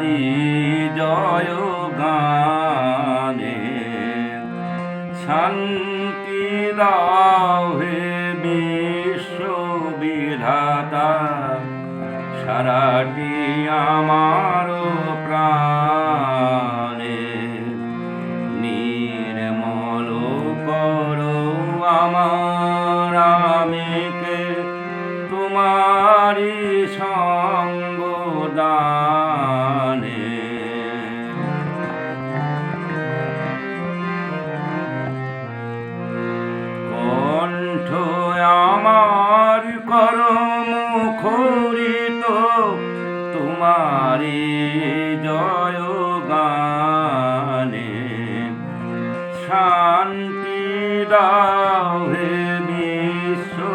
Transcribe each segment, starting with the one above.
তোমারি জয় গানে। শান্তি দাও হে বিশ্ববিধাতা সারাটি আমার প্রাণে। নির্মল করো আমার আমিকে তোমারি সঙ্গ তোমারি জয় গানে। শান্তি দাও বিশ্ববিধাতা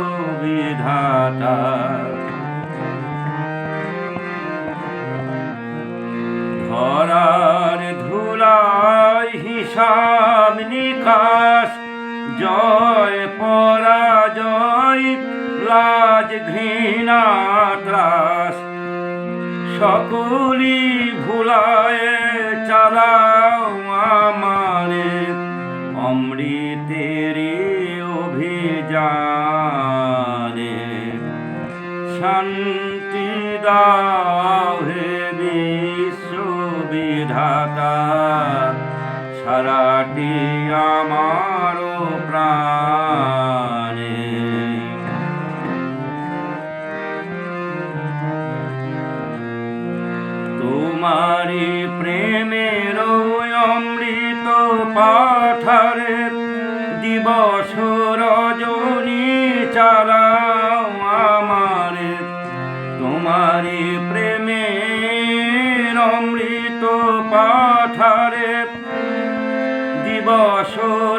ধরার ধুলাই হিসাব নিকাশ, জয় পরাজয় লাজ ঘৃণা ত্রাস। সকলি ভুলায় চালাও আমারে। অমৃতের অভিযানে শান্তি দাও হে বিশ্ববিধাতা। সারাটি আমার প্রাণে। তোমারি প্রেমের অমৃত পাঠারে দিবস রজনী চালাও আমারে। তোমারি প্রেমের অমৃত পাঠারে দিবস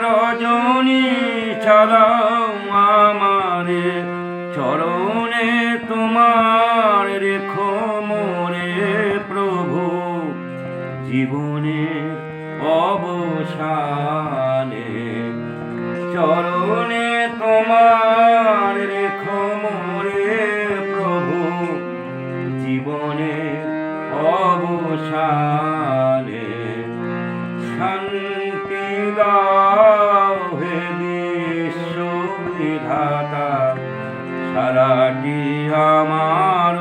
রজনী চালাও জীবনের অবসানে, চরণে তোমার রেখো মোরে প্রভু। জীবনের অবসানে, শান্তি দাও হে বিশ্ববিধাতা সারাটি আমার